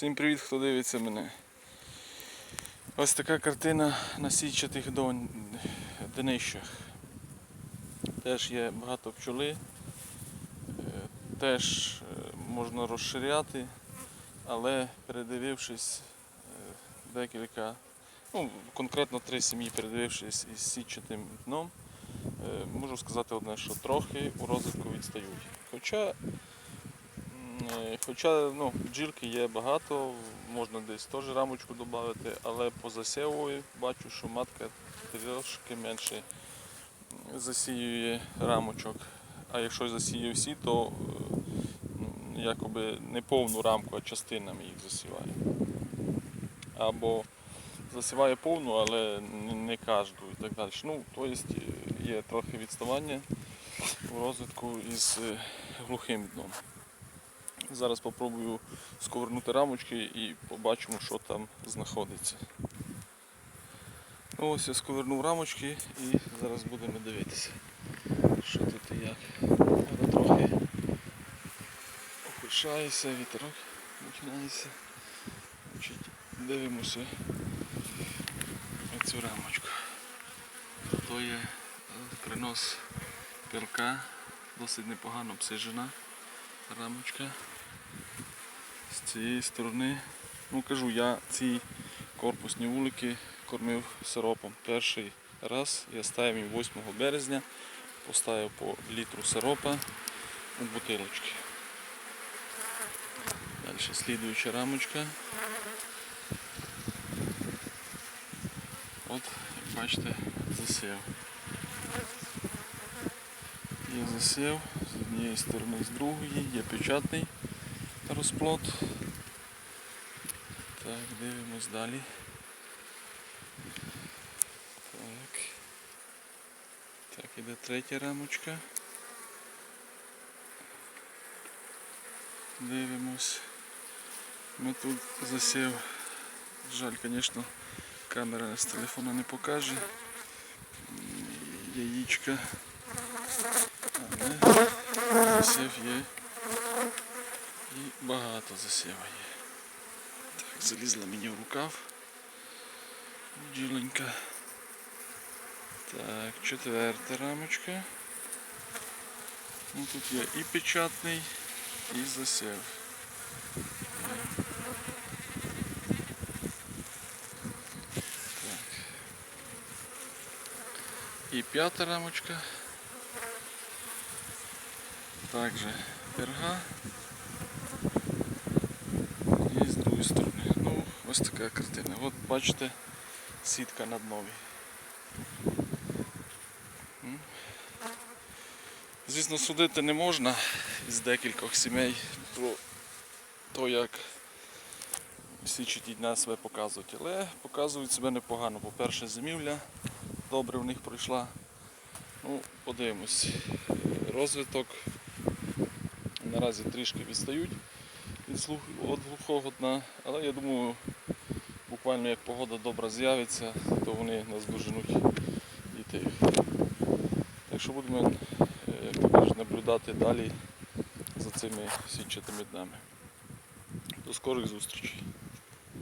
Всім привіт, хто дивиться мене. Ось така картина на січатих днищах. Теж є багато пчоли, е, теж е, можна розширяти, але передивившись е, декілька, ну конкретно три сім'ї, передивившись із січатим дном, можу сказати одне, що трохи у розвитку відстають. Хоча Хоча ну, бджілки є багато, можна десь теж рамочку додати, але по засіву бачу, що матка трошки менше засіює рамочок. А якщо засіє всі, то е, ну, якоби не повну рамку, а частинами їх засіває. Або засіває повну, але не- кожну і так далі. Ну, тобто є трохи відставання в розвитку із е, глухим дном. Зараз спробую сковернути рамочки і побачимо, що там знаходиться. Ну, ось я сковернув рамочки і зараз будемо дивитися, що тут і як. Зараз трохи охолшається, вітерок починається. Дивимося цю рамочку. То є е, принос пилка, досить непогано обсижена рамочка. З цієї сторони, ну кажу, я ці корпусні вулики кормив сиропом. Перший раз я ставив їм 8 березня, поставив по літру сиропа у бутилочки. Далі слідуюча рамочка. От, як бачите, засів. Є засів з однієї сторони, з другої, є печатний розплод. Так, дивимось далі. Так. Так, іде третя рамочка. Дивимось. Ми тут засів. Жаль, звісно, камера з телефона не покаже. Яєчка. Але засів є. І багато засіва є. Так, залізла мені в рукав. Бджіленька. Так, четверта рамочка. Ну, тут є і печатний, і засів. Так. І п'ята рамочка. Також перга. Ось така картина. От бачите, сітка над нові. Звісно, судити не можна із декількох сімей про те, як січаті дня себе показують, але показують себе непогано. По-перше, зимівля добре в них пройшла. Ну, подивимось. Розвиток наразі трішки відстають від слух від глухого дна, але я думаю, буквально як погода добра з'явиться, то вони нас доженуть тих. Так що будемо е, як наблюдати далі за цими січатими днами. До скорих зустрічей.